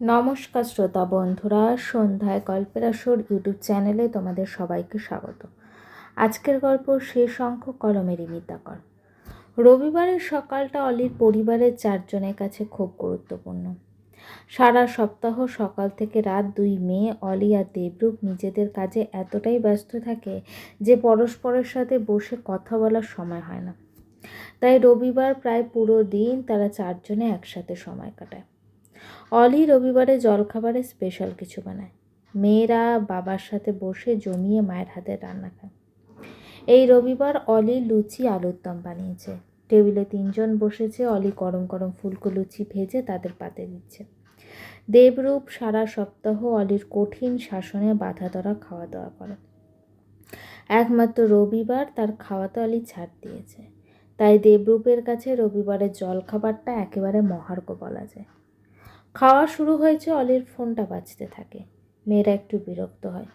নমস্কার শ্রোতা বন্ধুরা, সন্ধ্যায় গল্পের আসর ইউটিউব চ্যানেলে তোমাদের সবাইকে স্বাগত। আজকের গল্প শেষ অঙ্ক কলমের ইমিতাকর রবিবারের সকালটা অলির পরিবারের চারজনের কাছে খুব গুরুত্বপূর্ণ। সারা সপ্তাহ সকাল থেকে রাত দুই মেয়ে অলি আর দেবরূপ নিজেদের কাজে এতটাই ব্যস্ত থাকে যে পরস্পরের সাথে বসে কথা বলার সময় হয় না। তাই রবিবার প্রায় পুরো দিন তারা চারজনে একসাথে সময় কাটায়। অলি রবিবারে জলখাবারে স্পেশাল কিছু বানায়। মেয়েরা বাবার সাথে বসে জমিয়ে মায়ের হাতে রান্না খায়। এই রবিবার অলি লুচি, আলুর দম বানিয়েছে। টেবিলে তিনজন বসেছে, অলি গরম গরম ফুলকো লুচি ভেজে তাদের পাতে দিচ্ছে। দেবরূপ সারা সপ্তাহ অলির কঠিন শাসনে বাধা ধরা খাওয়া দাওয়া করে। একমাত্র রবিবার তার খাওয়াতে অলি ছাড় দিয়েছে। তাই দেবরূপের কাছে রবিবারের জলখাবারটা একেবারে মহার্ঘ বলা যায়। খাওয়া শুরু হয়েছে অলির ফোনটা বাজতে থাকে। মেয়েরা একটু বিরক্ত হয়।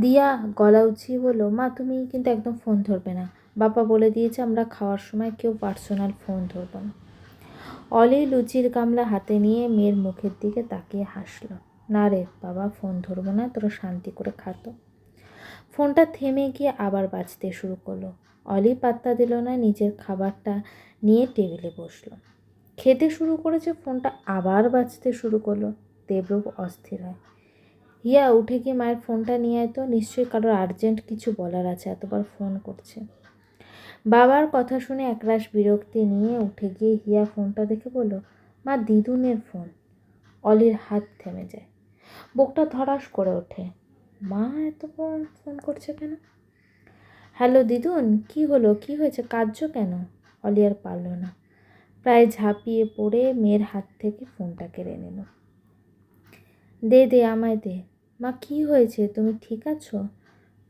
দিয়া গলা উঁচিয়ে বলল, মা, তুমি কিন্তু একদম ফোন ধরবে না। বাবা বলে দিয়েছে আমরা খাওয়ার সময় কেউ পার্সোনাল ফোন ধরবো না। অলি লুচির গামলা হাতে নিয়ে মেয়ের মুখের দিকে তাকিয়ে হাসল। না রে বাবা, ফোন ধরবো না, তোরা শান্তি করে খাতো ফোনটা থেমে গিয়ে আবার বাজতে শুরু করল। অলি পাত্তা দিল না, নিজের খাবারটা নিয়ে টেবিলে বসল। খেতে শুরু করেছে, ফোনটা আবার বাজতে শুরু করল। দেবরূপ অস্থির হয়। হিয়া উঠে গিয়ে মায়ের ফোনটা নিয়ে আয় তো, নিশ্চয়ই কারোর আর্জেন্ট কিছু বলার আছে, এতবার ফোন করছে। বাবার কথা শুনে একরাশ বিরক্তি নিয়ে উঠে গিয়ে হিয়া ফোনটা দেখে বলল, মা, দিদুনের ফোন। অলির হাত থেমে যায়। বুকটা ধরাস করে ওঠে। মা এত ফোন করছে কেন? হ্যালো, দিদুন, কি হলো? কি হয়েছে? কার্য কেন? অলি আর পারল না। প্রায় ঝাঁপিয়ে পড়ে মেয়ের হাত থেকে ফোনটা কেড়ে নিল। দে দে, আমায় দে। মা, কি হয়েছে? তুমি ঠিক আছো?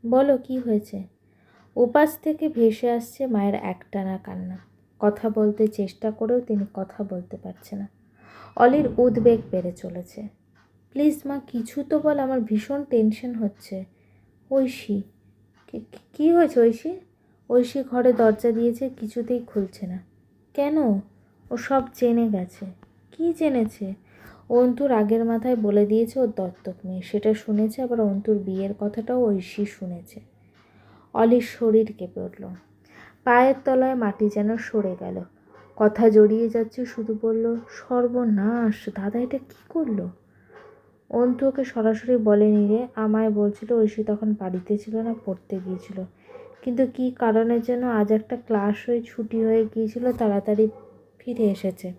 বলো, কি হয়েছে? উপাস থেকে ভেসে আসছে মায়ের একটানা কান্না। কথা বলতে চেষ্টা করেও তিনি কথা বলতে পারছে না। অলির উদ্বেগ বেড়ে চলেছে। প্লিজ মা, কিছু তো বল, আমার ভীষণ টেনশন হচ্ছে। ঐশী কি হয়েছে ঐশী? ঐশী ঘরে দরজা দিয়েছে, কিছুতেই খুলছে না। কেন? ও সব জেনে গেছে। কি জেনেছে? অন্তুর আগের মাথায় বলে দিয়েছে ওর দত্তক মেয়ে। সেটা শুনেছে, আবার অন্তুর বিয়ের কথাটাও ঐশী শুনেছে। অলির শরীর কেঁপে উঠল। পায়ের তলায় মাটি যেন সরে গেল। কথা জড়িয়ে যাচ্ছে, শুধু বলল, সর্বনাশ, দাদা এটা কী করল? অন্তু ওকে সরাসরি বলেনি রে। আমায় বলছিল, ঐশী তখন বাড়িতে ছিল না, পড়তে গিয়েছিল। কিন্তু কি কারণের জন্য আজ একটা ক্লাস হয়ে ছুটি হয়ে গিয়েছিল, তাড়াতাড়ি ফিরে এসেছে।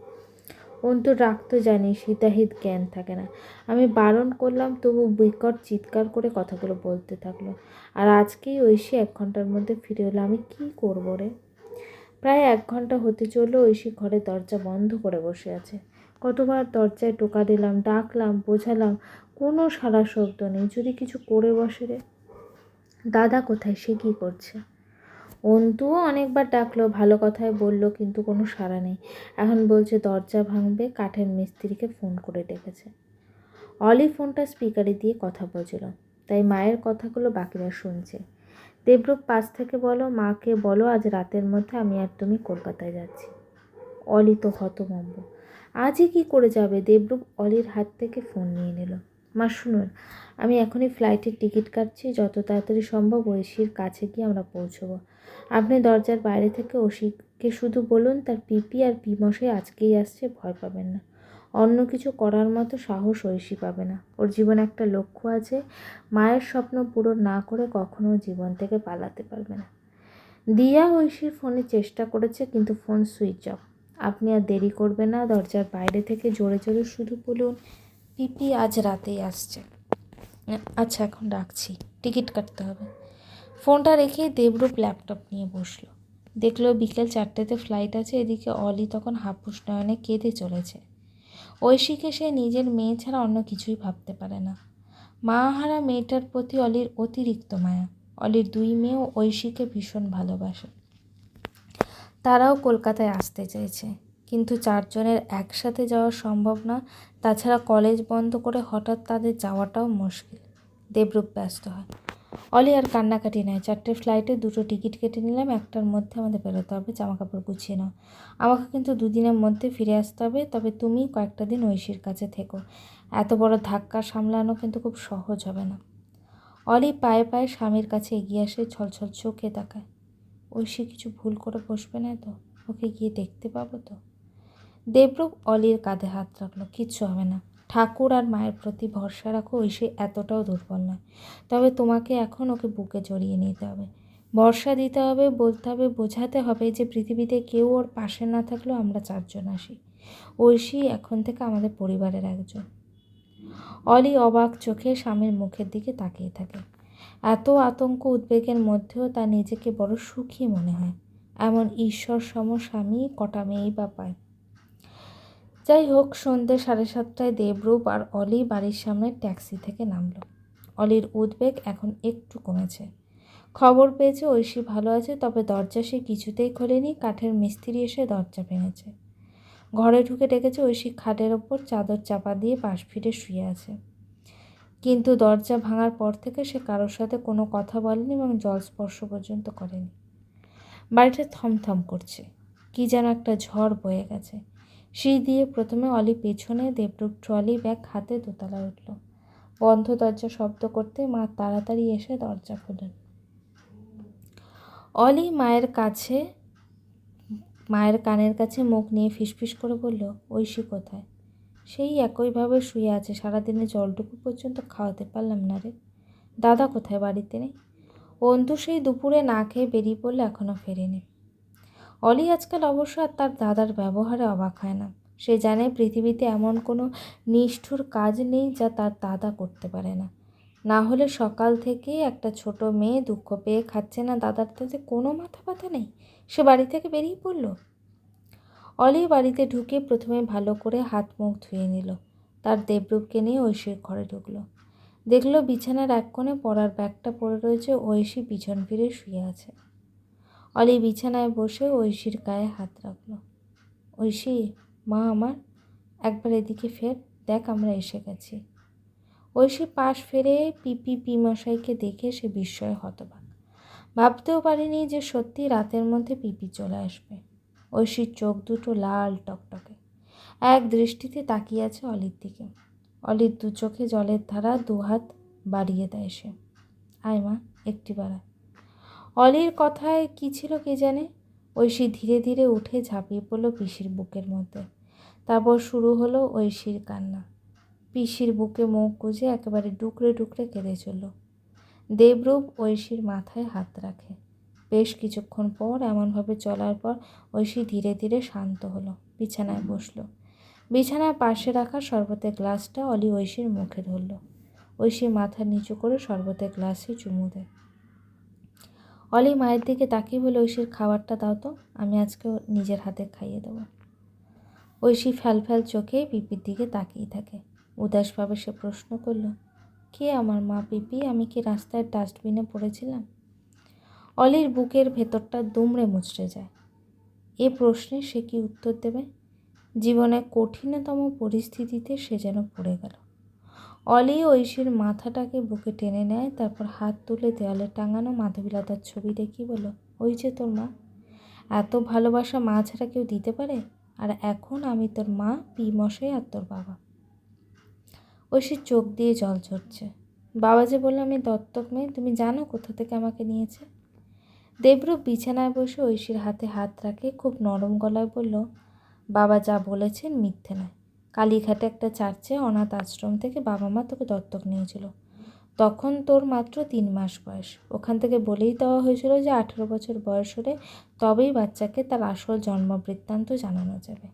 অন্তু রাগ তো জানি সীতাহিত জ্ঞান থাকে না। আমি বারণ করলাম, তবু বিকট চিৎকার করে কথাগুলো বলতে থাকল। আর আজকেই ঐশী এক ঘণ্টার মধ্যে ফিরে এলো। আমি কি করব রে? প্রায় এক ঘণ্টা হতে চলল ঐশী ঘরে দরজা বন্ধ করে বসে আছে। কতবার দরজায় টোকা দিলাম, ডাকলাম, বোঝালাম, কোনো সারা শব্দ নেই। যদি কিছু করে বসে রে? দাদা কোথায়? সে কী করছে? অন্তুও অনেকবার ডাকলো, ভালো কথাই বলল, কিন্তু কোনো সাড়া নেই। এখন বলছে, দরজা ভাঙবে, কাঠের মিস্ত্রিকে ফোন করে ডেকেছে। অলি ফোনটা স্পিকারে দিয়ে কথা বলছিল। তাই মায়ের কথাগুলো বাকিরা শুনছে। দেবরূপ পাশ থেকে বলো, মাকে বলো, আজ রাতের মধ্যে আমি আর তুমি কলকাতায় যাচ্ছি। অলি তো হতভম্ব। আজই কি করে যাবে? দেবরূপ অলির হাত থেকে ফোন নিয়ে নিল। মা, শুনুন, আমি এখনই ফ্লাইটের টিকিট কাটছি, যত তাড়াতাড়ি সম্ভব ঐশীর কাছে গিয়ে আমরা পৌঁছবো। আপনি দরজার বাইরে থেকে ঐশীকে শুধু বলুন, তার পিপি আর পিমশাই আজকেই আসছে, ভয় পাবেন না। অন্য কিছু করার মতো সাহস ঐশী পাবে না। ওর জীবনে একটা লক্ষ্য আছে, মায়ের স্বপ্ন পূরণ না করে কখনো জীবন থেকে পালাতে পারবে না। দিয়া ঐশীর ফোনে চেষ্টা করেছে, কিন্তু ফোন সুইচ অফ। আপনি আর দেরি করবে না, দরজার বাইরে থেকে জোরে জোরে শুধু বলুন, পিপি আজ রাতেই আসছে। আচ্ছা এখন রাখছি। টিকিট কাটতে হবে। ফোনটা রেখে দেবরূপ ল্যাপটপ নিয়ে বসল। দেখল বিকেল চারটেতে ফ্লাইট আছে, এদিকে অলি তখন হাপুস নয়নে কেঁদে চলেছে। ঐশীকে সে নিজের মেয়ে ছাড়া অন্য কিছুই ভাবতে পারে না। মা হারা মেয়েটার প্রতি অলির অতিরিক্ত মায়া। অলির দুই মেয়েও ঐশীকে ভীষণ ভালোবাসে। তারাও কলকাতায় আসতে চাইছে কিন্তু চারজনের একসাথে যাওয়া সম্ভব না, তাছাড়া কলেজ বন্ধ করে হঠাৎ তাদের যাওয়াটাও মুশকিল। দেবরূপ ব্যস্ত হয়। অলি আর কান্নাকাটি নয়। চারটে ফ্লাইটে দুটো টিকিট কেটে নিলাম, একটার মধ্যে আমাদের বেরোতে হবে জামা কাপড় গুছিয়ে নাও। আমাকে কিন্তু দুদিনের মধ্যে ফিরে আসতে হবে, তবে তুমি কয়েকটা দিন ঐশীর কাছে থেকো। এত বড় ধাক্কা সামলানো কিন্তু খুব সহজ হবে না। অলি পায়ে পায়ে স্বামীর কাছে এগিয়ে আসে, ছলছল চোখে তাকায়। ঐশী কিছু ভুল করে বসবে না তো? ওকে গিয়ে দেখতে পাবো তো? দেবরূপ অলির কাঁধে হাত রাখল, কিচ্ছু হবে না। ঠাকুর আর মায়ের প্রতি ভরসা রাখো ঐশী এতটাও দুর্বল নয়। তবে তোমাকে এখন ওকে বুকে জড়িয়ে নিতে হবে। ভরসা দিতে হবে, বলতে হবে, বোঝাতে হবে যে পৃথিবীতে কেউ ওর পাশে না থাকলেও আমরা চারজন আসি। ঐশী এখন থেকে আমাদের পরিবারের একজন। অলি অবাক চোখে স্বামীর মুখের দিকে তাকিয়ে থাকে। এত আতঙ্ক উদ্বেগের মধ্যেও তার নিজেকে বড় সুখী মনে হয়। এমন ঈশ্বর সম স্বামী কটা মেয়েই বা পায়। যাই হোক সন্ধ্যে সাড়ে সাতটায় দেবরূপ আর অলি বাড়ির সামনে ট্যাক্সি থেকে নামলো। অলির উদ্বেগ এখন একটু কমেছে। খবর পেয়েছে ঐশী ভালো আছে, তবে দরজা সে কিছুতেই খোলেনি, কাঠের মিস্ত্রি এসে দরজা ভেঙেছে। ঘরে ঢুকে ডেকেছে ঐশী খাটের ওপর চাদর চাপা দিয়ে পাশ ফিরে শুয়ে আছে। কিন্তু দরজা ভাঙার পর থেকে সে কারোর সাথে কোনো কথা বলেনি এবং জল স্পর্শ পর্যন্ত করেনি। বাড়িটা থমথম করছে। কি যেন একটা ঝড় বয়ে গেছে। সিঁড়ি দিয়ে প্রথমে অলি পেছনে দেবরূপ ট্রলি ব্যাগ হাতে দোতলায় উঠল। বন্ধ দরজা শব্দ করতে মা তাড়াতাড়ি এসে দরজা খুলেন। অলি মায়ের কাছে, মায়ের কানের কাছে মুখ নিয়ে ফিসফিস করে বলল, ঐশী কোথায়? সেই একইভাবে শুয়ে আছে, সারাদিনে জলটুকু পর্যন্ত খাওয়াতে পারলাম না রে। দাদা কোথায়, বাড়িতে নেই? অন্তু সেই দুপুরে না খেয়ে বেরিয়ে পড়লে এখনও ফেরেনি। অলি আজকাল অবশ্য আর তার দাদার ব্যবহারে অবাক হয় না। সে জানে পৃথিবীতে এমন কোনো নিষ্ঠুর কাজ নেই যা তার দাদা করতে পারে না। না হলে সকাল থেকে একটা ছোট মেয়ে দুঃখ পেয়ে খাচ্ছে না দাদার তাতে কোনো মাথা ব্যথা নেই। সে বাড়ি থেকে বেরিয়ে পড়ল। অলি বাড়িতে ঢুকে প্রথমে ভালো করে হাত মুখ ধুয়ে নিল। তার দেবরূপকে নিয়ে ঐশীর ঘরে ঢুকলো। দেখল বিছানার এক কোণে পড়ার ব্যাগটা পড়ে রয়েছে ঐশী পিছন ফিরে শুয়ে আছে। অলি বিছানায় বসে ঐশীর গায়ে হাত রাখল। ঐশী, মা আমার, একবার এদিকে ফের, দেখ আমরা এসে গেছি। ঐশী পাশ ফেরে পিপি পি মশাইকে দেখে সে বিস্ময়ে হতবাক। ভাবতেও পারিনি যে সত্যি রাতের মধ্যে পিপি চলে আসবে। ঐশীর চোখ দুটো লাল টকটকে। এক দৃষ্টিতে তাকিয়ে আছে অলির দিকে। অলির দু চোখে জলের ধারা দুহাত বাড়িয়ে দেয় সে। আয় মা, একটি বাড়া। অলির কথায় কি ছিল কে জানে? ঐশী ধীরে ধীরে উঠে ঝাঁপিয়ে পড়ল পিসির বুকের মধ্যে। তারপর শুরু হলো ঐশীর কান্না। পিসির বুকে মুখ গুজে একেবারে ডুকরে ডুকরে কেঁদে চলল। দেবরূপ ঐশীর মাথায় হাত রাখে। বেশ কিছুক্ষণ পর এমনভাবে চলার পর ঐশী ধীরে ধীরে শান্ত হলো, বিছানায় বসল। বিছানার পাশে রাখা শরবতের গ্লাসটা অলি ঐশীর মুখে ধরল। ঐশী মাথা নিচু করে শরবতের গ্লাসে চুমু দেয়। অলি মায়ের দিকে তাকিয়ে বলে, ঐশীর খাবারটা দাও তো, আমি আজকে নিজের হাতে খাইয়ে দেবো। ঐশী ফ্যাল ফ্যাল চোখে পিপির দিকে তাকিয়ে থাকে। উদাসভাবে সে প্রশ্ন করল, কে আমার মা পিপি? আমি কি রাস্তায় ডাস্টবিনে পড়েছিলাম? অলির বুকের ভেতরটা দুমড়ে মুচড়ে যায়। এ প্রশ্নে সে কি উত্তর দেবে? জীবনে কঠিনতম পরিস্থিতিতে সে যেন পড়ে গেল। অলি ঐশীর মাথাটাকে বুকে টেনে নেয়, তারপর হাত তুলে দেওয়ালে টাঙানো মাধবীলতার ছবি দেখি বলো ওই যে তোর মা। এত ভালোবাসা মা ছাড়া কেউ দিতে পারে? আর এখন আমি তোর মা পি মশাই আর তোর বাবা। ঐশীর চোখ দিয়ে জল ঝরছে। বাবা যে বলল, আমি দত্তক মেয়ে, তুমি জানো কোথা থেকে আমাকে নিয়েছে? দেবরূপ বিছানায় বসে ঐশীর হাতে হাত রাখে, খুব নরম গলায় বলল, বাবা যা বলেছেন মিথ্যে নয়। কালীঘাটে একটা চার্চে অনাথ আশ্রম থেকে বাবা মা তোকে দত্তক নিয়েছিল। তখন তোর মাত্র তিন মাস বয়স। ওখান থেকে বলেই দেওয়া হয়েছিল যে আঠেরো বছর বয়স হলে তবেই বাচ্চাকে তার আসল জন্ম বৃত্তান্ত জানানো যাবে।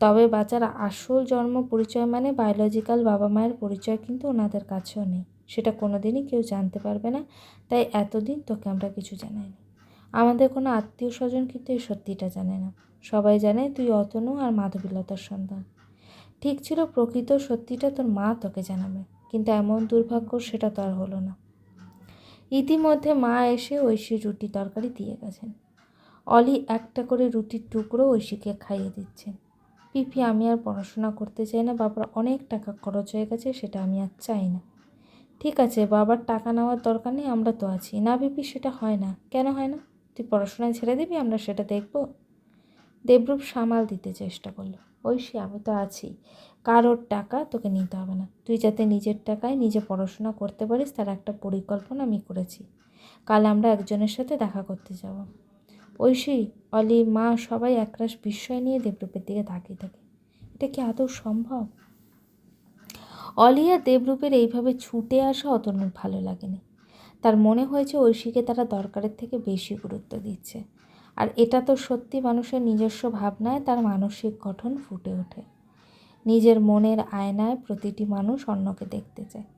তবে বাচ্চার আসল জন্ম পরিচয় মানে বায়োলজিক্যাল বাবা মায়ের পরিচয় কিন্তু ওনাদের কাছেও নেই। সেটা কোনো দিনই কেউ জানতে পারবে না, তাই এতদিন তোকে আমরা কিছু জানাইনি। আমাদের কোনো আত্মীয় স্বজন কিন্তু এই সত্যিটা জানে না। সবাই জানে তুই অতনু আর মাধবীলতার সন্তান। ঠিক ছিল প্রকৃত সত্যিটা তোর মা তোকে জানাবে, কিন্তু এমন দুর্ভাগ্য সেটা তো আর হলো না। ইতিমধ্যে মা এসে ঐশীর রুটি তরকারি দিয়ে গেছেন। অলি একটা করে রুটির টুকরো ঐশীকে খাইয়ে দিচ্ছেন। পিপি, আমি আর পড়াশোনা করতে চাই না, বাবার অনেক টাকা খরচ হয়ে গেছে, সেটা আমি আর চাই না। ঠিক আছে, বাবার টাকা নেওয়ার দরকার নেই, আমরা তো আছি। না পিপি, সেটা হয় না। কেন হয় না? তুই পড়াশোনায় ছেড়ে দিবি, আমরা সেটা দেখব? দেবরূপ সামাল দিতে চেষ্টা করল। ঐশী আমি তো আছি। কারোর টাকা তোকে নিতে হবে না। তুই যাতে নিজের টাকায় নিজে পড়াশোনা করতে পারিস, তার একটা পরিকল্পনা আমি করেছি। কাল আমরা একজনের সাথে দেখা করতে যাব। ঐশী, অলি, মা সবাই একরাশ বিস্ময় নিয়ে দেবরূপের দিকে তাকিয়ে থাকে। এটা কি আদৌ সম্ভব? অলিয়া দেবরূপের এইভাবে ছুটে আসা অতনুর ভালো লাগেনি। তার মনে হয়েছে ঐশীকে তারা দরকারের থেকে বেশি গুরুত্ব দিচ্ছে। আর এটা তো সত্যি মানুষের নিজস্ব ভাবনায় তার মানসিক গঠন ফুটে ওঠে। নিজের মনের আয়নায় প্রতিটি মানুষ অন্যকে দেখতে চায়।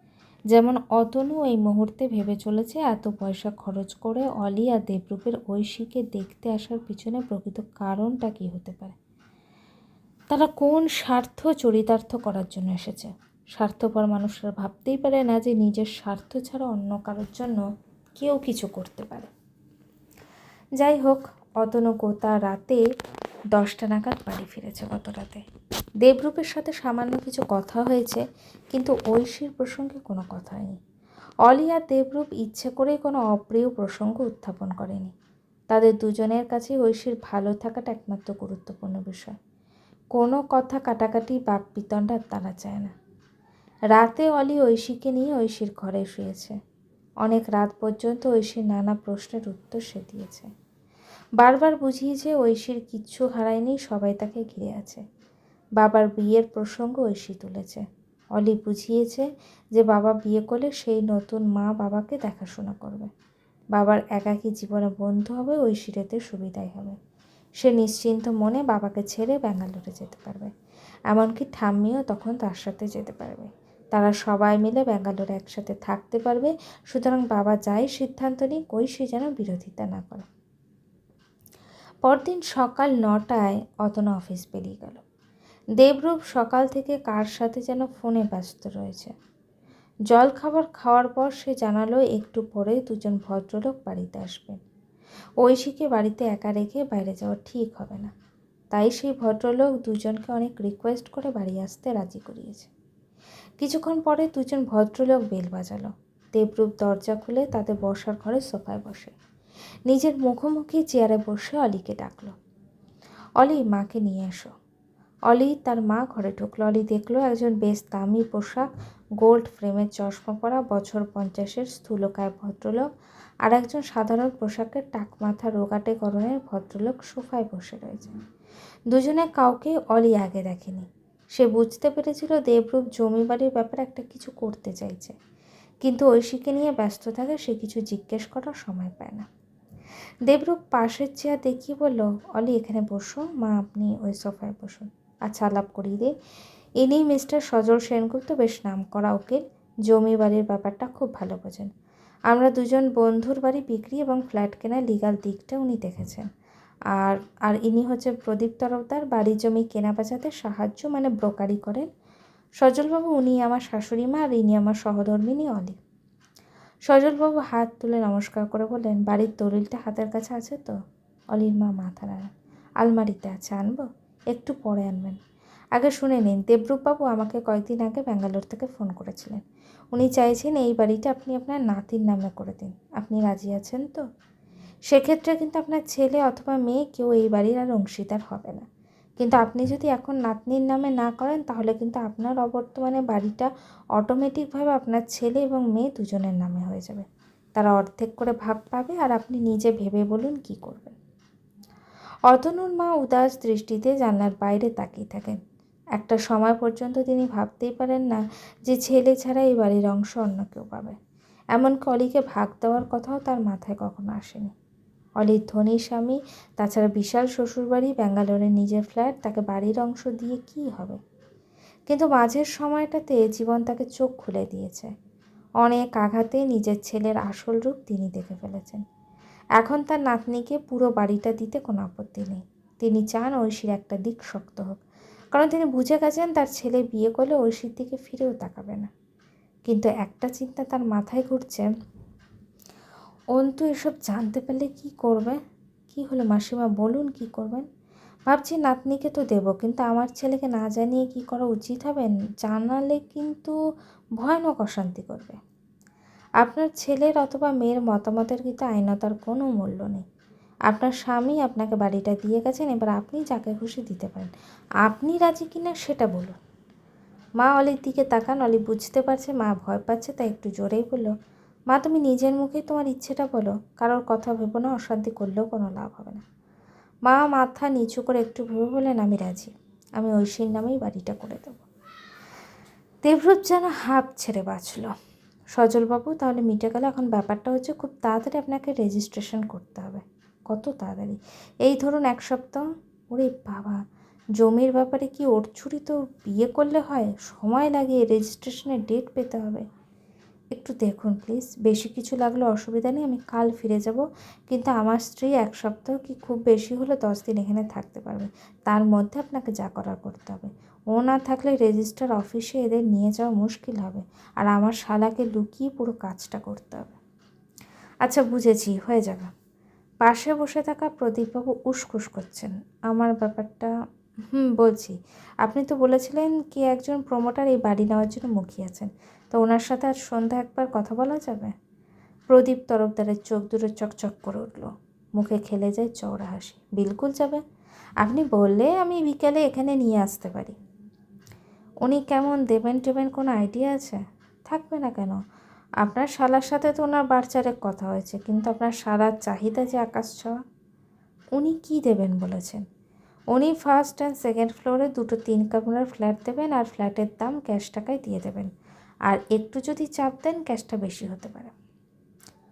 যেমন অতনু এই মুহূর্তে ভেবে চলেছে, এত পয়সা খরচ করে অলি আর দেবরূপের ঐশীকে দেখতে আসার পিছনে প্রকৃত কারণটা কী হতে পারে? তারা কোন স্বার্থ চরিতার্থ করার জন্য এসেছে? স্বার্থপর মানুষরা ভাবতেই পারে না যে নিজের স্বার্থ ছাড়া অন্য কারোর জন্য কেউ কিছু করতে পারে। যাই হোক অতনু গোতা রাতে দশটা নাগাদ বাড়ি ফিরেছে গত রাতে। দেবরূপের সাথে সামান্য কিছু কথা হয়েছে, কিন্তু ঐশীর প্রসঙ্গে কোনো কথা হয়নি। অলি আর দেবরূপ ইচ্ছে করেই কোনো অপ্রিয় প্রসঙ্গ উত্থাপন করেনি। তাদের দুজনের কাছেই ঐশীর ভালো থাকাটা একমাত্র গুরুত্বপূর্ণ বিষয়। কোনো কথা কাটাকাটি বাক বিতণ্ডা তারা চায় না। রাতে অলি ঐশীকে নিয়ে ঐশীর ঘরে শুয়েছে। অনেক রাত পর্যন্ত ঐশীর নানা প্রশ্নের উত্তর সে দিয়েছে। বারবার বুঝিয়েছে ঐশীর কিচ্ছু হারায়নি, সবাই তাকে ঘিরে আছে। বাবার বিয়ের প্রসঙ্গ ঐশী তুলেছে। অলি বুঝিয়েছে যে বাবা বিয়ে করলে সেই নতুন মা বাবাকে দেখাশোনা করবে। বাবার একাকী জীবনে বন্ধু হবে, ঐশীর এতে সুবিধাই হবে। সে নিশ্চিন্ত মনে বাবাকে ছেড়ে ব্যাঙ্গালোরে যেতে পারবে। এমনকি ঠাম্মিও তখন তার সাথে যেতে পারবে। তারা সবাই মিলে ব্যাঙ্গালোরে একসাথে থাকতে পারবে। সুতরাং বাবা যাই সিদ্ধান্ত নিক, ঐশী যেন বিরোধিতা না করে। পরদিন সকাল নটায় অতনা অফিস বেরিয়ে গেল। দেবরূপ সকাল থেকে কার সাথে যেন ফোনে ব্যস্ত রয়েছে। জল খাবার খাওয়ার পর সে জানালো, একটু পরে দুজন ভদ্রলোক বাড়িতে আসবেন। ঐশীকে বাড়িতে একা রেখে বাইরে যাওয়া ঠিক হবে না। তাই সেই ভদ্রলোক দুজনকে অনেক রিকোয়েস্ট করে বাড়ি আসতে রাজি করিয়েছে। কিছুক্ষণ পরে দুজন ভদ্রলোক বেল বাজালো। দেবরূপ দরজা খুলে তাদের বসার ঘরে সোফায় বসে। নিজের মুখোমুখি চেয়ারে বসে অলিকে ডাকল। অলি, মাকে নিয়ে এসো। অলি তার মা ঘরে ঢুকলো। অলি দেখল একজন বেশ দামি পোশাক, গোল্ড ফ্রেমের চশমা পরা বছর পঞ্চাশের স্থূলকায় ভদ্রলোক আর একজন সাধারণ পোশাকের টাক মাথা রোগাটে করণের ভদ্রলোক সোফায় বসে রয়েছে। দুজনে কাউকে অলি আগে দেখেনি। সে বুঝতে পেরেছিল দেবরূপ জমি বাড়ির ব্যাপারে একটা কিছু করতে চাইছে। কিন্তু ঐশীকে নিয়ে ব্যস্ত থাকে সে কিছু জিজ্ঞেস করার সময় পায় না। দেবরূপ পাশের চেয়ার দেখিয়ে বলল, অলি, এখানে বসো। মা, আপনি ওই সোফায় বসুন। আচ্ছা আলাপ করিয়ে দে। ইনি মিস্টার সজল সেনগুপ্ত বেশ নাম করা উকিল। জমি বাড়ির ব্যাপারটা খুব ভালো বোঝেন। আমরা দুজন বন্ধুর বাড়ি বিক্রি এবং ফ্ল্যাট কেনার লিগাল দিকটা উনি দেখেছেন। আর আর ইনি হচ্ছে প্রদীপ তরফদার। বাড়ি জমি কেনা বেচাতে সাহায্য মানে ব্রোকারি করেন। সজলবাবু, উনি আমার শাশুড়ি মা আর ইনি আমার সহধর্মিনী অলি। সজলবাবু হাত তুলে নমস্কার করে বললেন, বাড়ির দলিলটা হাতের কাছে আছে তো? অলির মা মাথা নাড়ান। আলমারিতে আছে, আনব? একটু পরে আনবেন। আগে শুনে নিন, দেবরূপবাবু আমাকে কয়েকদিন আগে ব্যাঙ্গালোর থেকে ফোন করেছিলেন। উনি চাইছেন এই বাড়িটা আপনি আপনার নাতির নামে করে দিন। আপনি রাজি আছেন তো? সেক্ষেত্রে কিন্তু আপনার ছেলে অথবা মেয়ে কেউ এই বাড়ির আর অংশীদার হবে না। কিন্তু আপনি যদি এখন নাতনির নামে না করেন, তাহলে কিন্তু আপনার অবর্তমানে বাড়িটা অটোমেটিকভাবে আপনার ছেলে এবং মেয়ে দুজনের নামে হয়ে যাবে। তারা অর্ধেক করে ভাগ পাবে আর আপনি নিজে ভেবে বলুন কি করবেন। অতনুর মা উদাস দৃষ্টিতে জানলার বাইরে তাকিয়ে থাকেন। একটা সময় পর্যন্ত তিনি ভাবতেই পারেন না যে ছেলে ছাড়া এই বাড়ির অংশ অন্য কেউ পাবে। এমন অলিকে ভাগ দেওয়ার কথাও তার মাথায় কখনো আসেনি। অলির ধনী স্বামী, তাছাড়া বিশাল শ্বশুরবাড়ি, ব্যাঙ্গালোরে নিজের ফ্ল্যাট, তাকে বাড়ির অংশ দিয়ে কী হবে? কিন্তু মাঝের সময়টাতে জীবন তাকে চোখ খুলে দিয়েছে। অনেক আঘাতে নিজের ছেলের আসল রূপ তিনি দেখে ফেলেছেন। এখন তার নাতনিকে পুরো বাড়িটা দিতে কোনো আপত্তি নেই। তিনি চান ঐশীর একটা দিক শক্ত হোক, কারণ তিনি বুঝে গেছেন তার ছেলে বিয়ে করলে ঐশীর দিকে ফিরেও তাকাবে না। কিন্তু একটা চিন্তা তার মাথায় ঘুরছে অন্তু, এসব জানতে পারলে কি করবে? কি হলো মাসিমা? বলুন কি করবেন? ভাবছি নাতনিকে তো দেবো, কিন্তু আমার ছেলেকে না জানিয়ে কি করা উচিত হবে? জানালে কিন্তু ভয়ানক অশান্তি করবে। আপনার ছেলের অথবা মেয়ের মতামতের কিন্তু আইনতার কোনো মূল্য নেই। আপনার স্বামী আপনাকে বাড়িটা দিয়ে গেছেন, এবার আপনি যাকে খুশি দিতে পারেন। আপনি রাজি কিনা সেটা বলুন। মা অলির দিকে তাকান, অলি বুঝতে পারছে, মা ভয় পাচ্ছে, তাই একটু জোরেই বলল মা, তুমি নিজের মুখেই তোমার ইচ্ছেটা বলো। কারোর কথা ভেবো না, অশান্তি করলেও কোনো লাভ হবে না। মা, মাথা নিচু করে একটু ভেবে বলেন আমি রাজি। আমি ঐশীর নামেই বাড়িটা করে দেব। দেবরূপ যেন হাঁপ ছেড়ে বাঁচল। সজলবাবু, তাহলে মিটে গেল। এখন ব্যাপারটা হচ্ছে খুব তাড়াতাড়ি আপনাকে রেজিস্ট্রেশন করতে হবে। কত তাড়াতাড়ি। এই ধরুন এক সপ্তাহ। ওরে বাবা! জমির ব্যাপারে কি ওর ছুরি তো বিয়ে করলে হয়? সময় লাগে রেজিস্ট্রেশনের ডেট পেতে হবে। একটু দেখুন প্লিজ বেশি কিছু লাগলে অসুবিধা নেই, আমি কাল ফিরে যাব। কিন্তু আমার স্ত্রী এক সপ্তাহ কি খুব বেশি হলে দশ দিন এখানে থাকতে পারবে। তার মধ্যে আপনাকে যা করার করতে হবে। ও না থাকলে রেজিস্টার অফিসে এদের নিয়ে যাওয়া মুশকিল হবে। আর আমার শালাকে লুকিয়ে পুরো কাজটা করতে হবে। আচ্ছা বুঝেছি, হয়ে যাবে। পাশে বসে থাকা প্রদীপবাবু উসকুস করছেন। আমার ব্যাপারটা, হুম, বলছি। আপনি তো বলেছিলেন কি একজন প্রমোটার এই বাড়ি নেওয়ার জন্য মুখিয়ে আছেন। তো ওনার সাথে আজ সন্ধ্যা একবার কথা বলা যাবে? প্রদীপ তরফদারের চোখ দুটো চকচক করে উঠল। মুখে খেলে যায় চওড়া হাসি। বিলকুল যাবে? আপনি বললে আমি বিকেলে এখানে নিয়ে আসতে পারি। উনি কেমন দেবেন টেবেন কোনো আইডিয়া আছে? থাকবে না কেন? আপনার শালার সাথে তো ওনার বাচ্চারের কথা হয়েছে, কিন্তু আপনার শালার চাহিদা যে আকাশ ছোঁয়া। উনি কী দেবেন বলেছেন? উনি ফার্স্ট অ্যান্ড সেকেন্ড ফ্লোরে দুটো তিন কামরার ফ্ল্যাট দেবেন আর ফ্ল্যাটের দাম ক্যাশ টাকায় দিয়ে দেবেন। আর একটু যদি চাপ দেন ক্যাশটা বেশি হতে পারে।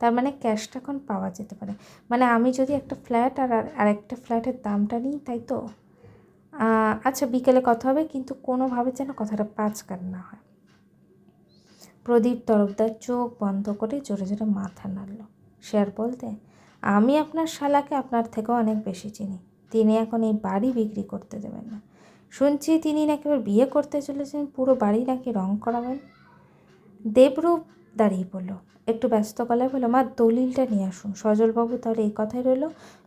তার মানে ক্যাশটা এখন পাওয়া যেতে পারে। মানে আমি যদি একটা ফ্ল্যাট আর আরেকটা ফ্ল্যাটের দামটা নিই, তাই তো? আচ্ছা বিকেলে কথা হবে, কিন্তু কোনোভাবে যেন কথাটা পাঁচ কার না হয়। প্রদীপ তরফদার চোখ বন্ধ করে জোরে জোরে মাথা নাড়ল। সে আর বলতে, আমি আপনার শালাকে আপনার থেকেও অনেক বেশি চিনি। তিনি এখন এই বাড়ি বিক্রি করতে দেবেন না। শুনছি তিনি নাকি বিয়ে করতে চলেছেন। পুরো বাড়ি নাকি রং করাবেন। দেবরূপ দাঁড়িয়ে পড়ল একটু ব্যস্ত গলায় বলল, মা, দলিলটা নিয়ে আসুন। সজলবাবু তাহলে এই কথাই রইল,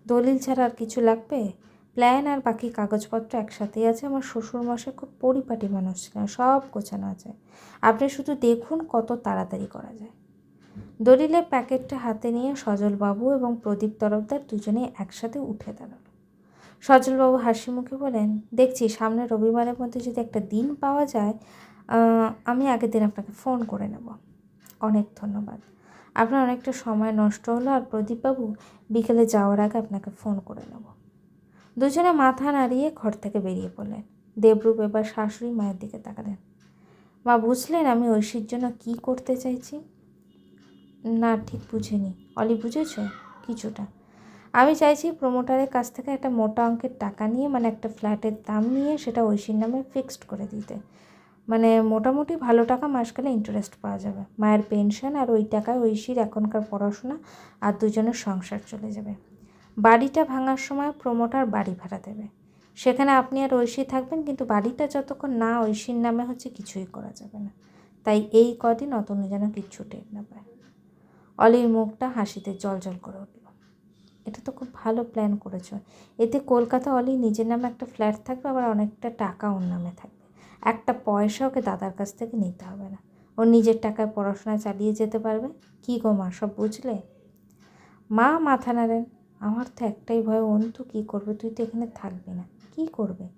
দলিল ছাড়া আর কিছু লাগবে? প্ল্যান আর বাকি কাগজপত্র একসাথেই আছে, আমার শ্বশুরমশাই খুব পরিপাটি মানুষ ছিলেন সব গোছানো আছে। আপনি শুধু দেখুন কত তাড়াতাড়ি করা যায়। দলিলের প্যাকেটটা হাতে নিয়ে সজলবাবু এবং প্রদীপ তরফদার দুজনেই একসাথে উঠে দাঁড়াল। সজলবাবু হাসি মুখে বলেন, দেখছি সামনে রবিবারের মধ্যে যদি একটা দিন পাওয়া যায় আমি আগের দিন আপনাকে ফোন করে নেব। অনেক ধন্যবাদ। আপনার অনেকটা সময় নষ্ট হলো আর প্রদীপবাবু বিকেলে যাওয়ার আগে আপনাকে ফোন করে নেব। দুজনে মাথা নাড়িয়ে ঘর থেকে বেরিয়ে পড়লেন। দেবরূপ এবার শাশুড়ি মায়ের দিকে তাকালেন। মা, বুঝলেন আমি ঐশীর জন্য কী করতে চাইছি? না, ঠিক বুঝিনি। অলি, বুঝেছ? কিছুটা। আমি চাইছি প্রমোটারের কাছ থেকে একটা মোটা অঙ্কের টাকা নিয়ে মানে একটা ফ্ল্যাটের দাম নিয়ে সেটা ঐশীর নামে ফিক্সড করে দিতে। মানে মোটামুটি ভালো টাকা মাসকালে ইন্টারেস্ট পাওয়া যাবে। মায়ের পেনশন আর ওই টাকায় ঐশীর এখনকার পড়াশোনা আর দুজনের সংসার চলে যাবে। বাড়িটা ভাঙার সময় প্রমোটার বাড়ি ভাড়া দেবে। সেখানে আপনি আর ঐশী থাকবেন কিন্তু বাড়িটা যতক্ষণ না ঐশীর নামে হচ্ছে কিছুই করা যাবে না। তাই এই কদিন অতনু যেন কিচ্ছু টের না পায়। অলির মুখটা হাসিতে জল জল করে উঠল। এটা তো খুব ভালো প্ল্যান করেছ। এতে কলকাতা অলি নিজের নামে একটা ফ্ল্যাট থাকবে, আবার অনেকটা টাকা ওর নামে থাকবে। একটা পয়সা ওকে দাদার কাছ থেকে নিতে হবে না। ও নিজের টাকায় পড়াশোনা চালিয়ে যেতে পারবে? কী গো মা, সব বুঝলে? মা মাথা নাড়েন। আমার তো একটাই ভয়, অন্তু কী করবে? তুই তো এখানে থাকবি না। কী করবে?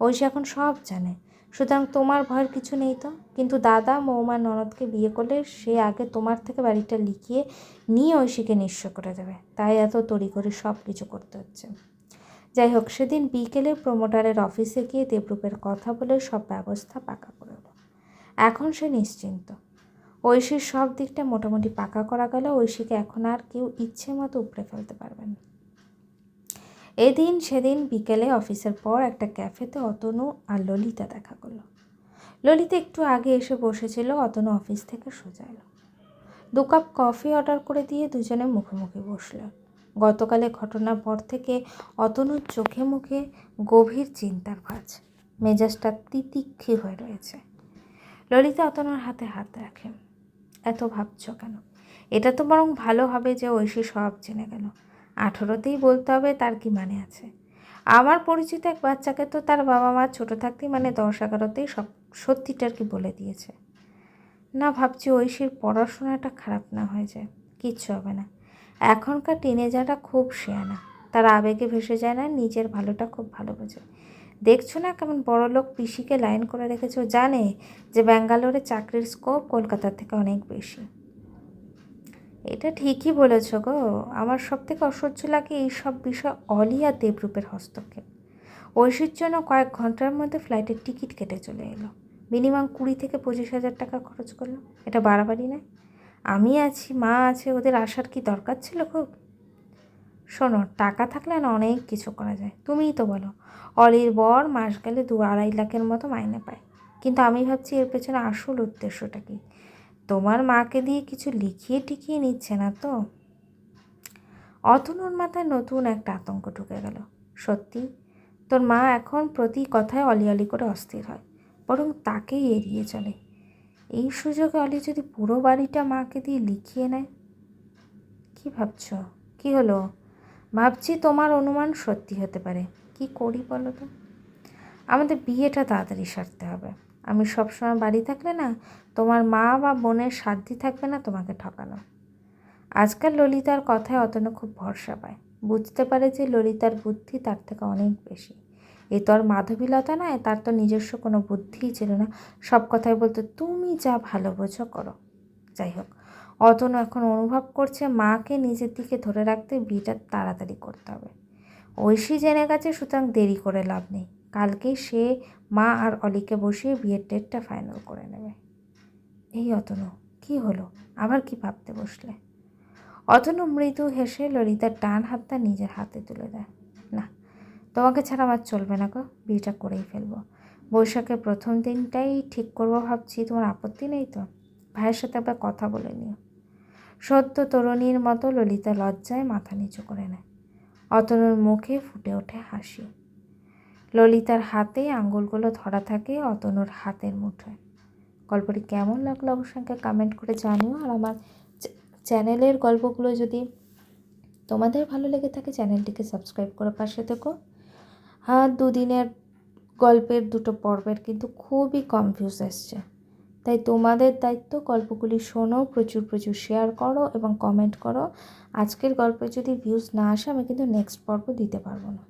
ঐশী এখন সব জানে। সুতরাং তোমার ভয়ের কিছু নেই তো? কিন্তু দাদা, মৌমা, ননদকে বিয়ে করলে সে আগে তোমার থেকে বাড়িটা লিখিয়ে নিয়ে ঐশীকে নিঃস্ব করে দেবে। তাই এত তড়ি করে সব কিছু করতে হচ্ছে। যাই হোক সেদিন বিকেলে প্রমোটারের অফিসে গিয়ে দেবরূপের কথা বলে সব ব্যবস্থা পাকা করে এখন সে নিশ্চিন্ত। ঐশীর সব দিকটা মোটামুটি পাকা করা গেল। ঐশীকে এখন আর কেউ ইচ্ছে মতো উপড়ে ফেলতে পারবে না। এদিন সেদিন বিকেলে অফিসের পর একটা ক্যাফেতে অতনু আর ললিতা দেখা করল। ললিতা একটু আগে এসে বসেছিল, অতনু অফিস থেকে সোজা এলো। দু কাপ কফি অর্ডার করে দিয়ে দুজনে মুখে মুখে বসল। গতকালে ঘটনার পর থেকে অতনুর চোখে মুখে গভীর চিন্তার ভাজ। মেজাজটা তিতিক্ষি হয়ে রয়েছে। ললিতা অতনুর হাতে হাত রাখে। এত ভাবছ কেন? এটা তো বরং ভালো হবে যে ঐশী সব জেনে গেল। আঠেরোতেই বলতে হবে তার কি মানে আছে। আমার পরিচিত এক বাচ্চাকে তো তার বাবা মা ছোটো থাকতেই মানে দশ এগারোতেই সব সত্যিটার কি বলে দিয়েছে। না ভাবছি ঐশীর পড়াশোনাটা খারাপ না হয়ে যায়। কিচ্ছু হবে না। এখনকার টিনেজাররা খুব শেয়ানা। তার আবেগে ভেসে যায় না, নিজের ভালোটা খুব ভালো বোঝে। দেখছ না কেমন বড় লোক পিসিকে লাইন করে রেখেছে? জানে যে ব্যাঙ্গালোরে চাকরির স্কোপ কলকাতার থেকে অনেক বেশি। এটা ঠিকই বলেছ গো। আমার সব থেকে অসহ্য লাগে এই সব বিষয় অলিয়া দেবরূপের হস্তক্ষেপ। ঐশীর জন্য কয়েক ঘণ্টার মধ্যে ফ্লাইটের টিকিট কেটে চলে এলো। মিনিমাম কুড়ি থেকে পঁচিশ হাজার টাকা খরচ করল। এটা বাড়াবাড়ি নয়। আমি আছি, মা আছে, ওদের আসার কি দরকার ছিল খুব? শোনো, টাকা থাকলে না অনেক কিছু করা যায়। তুমিই তো বলো, অলির বর মাস গেলে দু আড়াই লাখের মতো মাইনে পায়। কিন্তু আমি ভাবছি এর পেছনে আসল উদ্দেশ্যটা কি? তোমার মাকে দিয়ে কিছু লিখিয়ে টিকিয়ে নিচ্ছে না তো? অতনুর মাথায় নতুন একটা আতঙ্ক ঢুকে গেল। সত্যি? তোর মা এখন প্রতি কথায় অলি অলি করে অস্থির হয়, বরং তাকেই এড়িয়ে চলে। এই সুযোগে অলি যদি পুরো বাড়িটা মাকে দিয়ে লিখিয়ে নেয়? কি ভাবছ? কি হলো? ভাবছি তোমার অনুমান সত্যি হতে পারে। কি করি বলো তো? আমাদের বিয়েটা তাড়াতাড়ি সারতে হবে। আমি সবসময় বাড়ি থাকলে না, তোমার মা বা বোনের সাধ্যি থাকবে না তোমাকে ঠকানো। আজকাল ললিতার কথায় অতনু খুব ভরসা পায়। বুঝতে পারে যে ললিতার বুদ্ধি তার থেকে অনেক বেশি। এ তো আর মাধবীলতা নয়, তার তো নিজস্ব কোনো বুদ্ধিই ছিল না। সব কথাই বলতো, তুমি যা ভালো বোঝো করো। যাই হোক, অতনু এখন অনুভব করছে মাকে নিজের দিকে ধরে রাখতে বিয়েটা তাড়াতাড়ি করতে হবে। ঐশী জেনে গেছে সুতরাং দেরি করে লাভ নেই। কালকেই সে, মা আর অলিকে বসিয়ে বিয়ের ডেটটা ফাইনাল করে নেবে। এই অতনু, কি হলো? আবার কি ভাবতে বসলে? অতনু মৃদু হেসে ললিতার ডান হাতটা নিজের হাতে তুলে দেয়। না তোমাকে ছাড়া আমার চলবে না গো, বিয়েটা করেই ফেলব। বৈশাখের প্রথম দিনটাই ঠিক করব ভাবছি, তোমার আপত্তি নেই তো? ভাইয়ের সাথে একবার কথা বলে নিও। সদ্য তরুণীর মতো ললিতা লজ্জায় মাথা নিচু করে নেয়। অতনুর মুখে ফুটে ওঠে হাসি। ললিতার হাতে আঙ্গুলগুলো ধরা থাকে অতনুর হাতের মুঠোয়। গল্পটি কেমন লাগল অবশ্যই কমেন্ট করে জানিও। আর আমার চ্যানেলের গল্পগুলো যদি তোমাদের ভালো লেগে থাকে, চ্যানেলটিকে সাবস্ক্রাইব করে পাশে থেকো। দুদিনের গল্পের দুটো পর্বের কিন্তু খুবই কনফিউজ এসছে। তাই তোমাদের দায়িত্ব গল্পগুলি শোনো, প্রচুর প্রচুর শেয়ার করো এবং কমেন্ট করো। আজকের গল্পে যদি ভিউজ না আসে, আমি কিন্তু নেক্সট পর্ব দিতে পারব না।